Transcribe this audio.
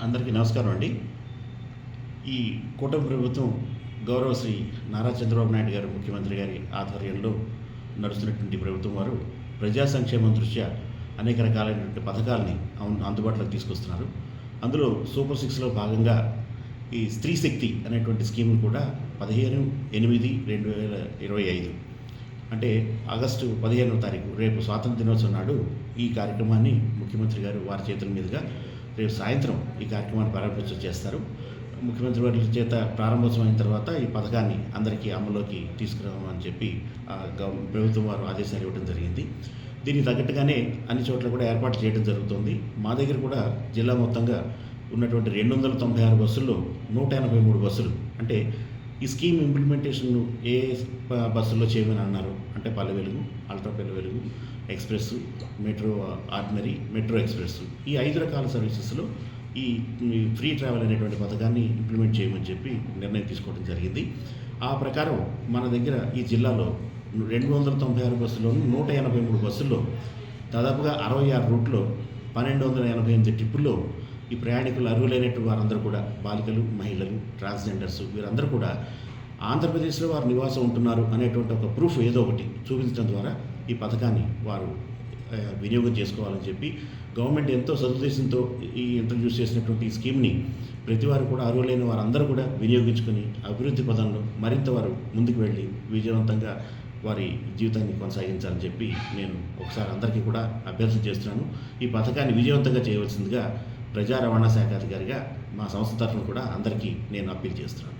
అందరికీ నమస్కారం అండి. ఈ కూటమి ప్రభుత్వం గౌరవ శ్రీ నారా చంద్రబాబు నాయుడు గారు ముఖ్యమంత్రి గారి ఆధ్వర్యంలో నడుస్తున్నటువంటి ప్రభుత్వం వారు ప్రజా సంక్షేమం దృష్ట్యా అనేక రకాలైనటువంటి పథకాలని అం- అందుబాటులోకి తీసుకొస్తున్నారు. అందులో సూపర్ సిక్స్లో భాగంగా ఈ స్త్రీ శక్తి అనేటువంటి స్కీమ్ కూడా పదిహేను ఎనిమిది రెండు వేల ఇరవై ఐదు అంటే ఆగస్టు పదిహేనవ తారీఖు రేపు స్వాతంత్ర దినోత్సవం నాడు ఈ కార్యక్రమాన్ని ముఖ్యమంత్రి గారు వారి చేతుల మీదుగా రేపు సాయంత్రం ఈ కార్యక్రమాన్ని ప్రారంభించ చేస్తారు. ముఖ్యమంత్రి వారి చేత ప్రారంభోత్సవం అయిన తర్వాత ఈ పథకాన్ని అందరికీ అమల్లోకి తీసుకురావమని చెప్పి ప్రభుత్వం వారు ఆదేశాలు ఇవ్వడం జరిగింది. దీనికి తగ్గట్టుగానే అన్ని చోట్ల కూడా ఏర్పాటు చేయడం జరుగుతుంది. మా దగ్గర కూడా జిల్లా మొత్తంగా ఉన్నటువంటి రెండు వందల తొంభై ఆరు బస్సుల్లో నూట ఎనభై మూడు బస్సులు అంటే ఈ స్కీమ్ ఇంప్లిమెంటేషన్ ఏ బస్సుల్లో చేయమని అన్నారు? అంటే పల్లె Velugu ultra Palle Velugu express metro ordinary metro express. ఈ ఐదు రకాల సర్వీసెస్లో ఈ ఫ్రీ ట్రావెల్ అనేటువంటి పథకాన్ని ఇంప్లిమెంట్ చేయమని చెప్పి నిర్ణయం తీసుకోవడం జరిగింది. ఆ ప్రకారం మన దగ్గర ఈ జిల్లాలో రెండు వందల తొంభై ఆరు బస్సుల్లోనూ నూట ఎనభై మూడు బస్సుల్లో దాదాపుగా అరవై ఆరు రూట్లో పన్నెండు వందల ఎనభై ఎనిమిది ట్రిప్పుల్లో ఈ ప్రయాణికులు అర్హులైనటువంటి వారందరూ కూడా బాలికలు మహిళలు ట్రాన్స్జెండర్స్ వీరందరూ కూడా ఆంధ్రప్రదేశ్లో వారు నివాసం ఉంటున్నారు అనేటువంటి ఒక ప్రూఫ్ ఏదో ఒకటి చూపించడం ద్వారా ఈ పథకాన్ని వారు వినియోగం చేసుకోవాలని చెప్పి గవర్నమెంట్ ఎంతో సదుద్దేశంతో ఈ ఇంట్రడ్యూస్ చేసినటువంటి ఈ స్కీమ్ని ప్రతి వారు కూడా అర్హులైన వారందరూ కూడా వినియోగించుకొని అభివృద్ధి పదంలో మరింత వారు ముందుకు వెళ్ళి విజయవంతంగా వారి జీవితాన్ని కొనసాగించాలని చెప్పి నేను ఒకసారి అందరికీ కూడా అభ్యర్థన చేస్తున్నాను. ఈ పథకాన్ని విజయవంతంగా చేయవలసిందిగా ప్రజా రవాణా శాఖ అధికారిగా మా సంస్థ తరఫున కూడా అందరికీ నేను అప్పీల్ చేస్తున్నాను.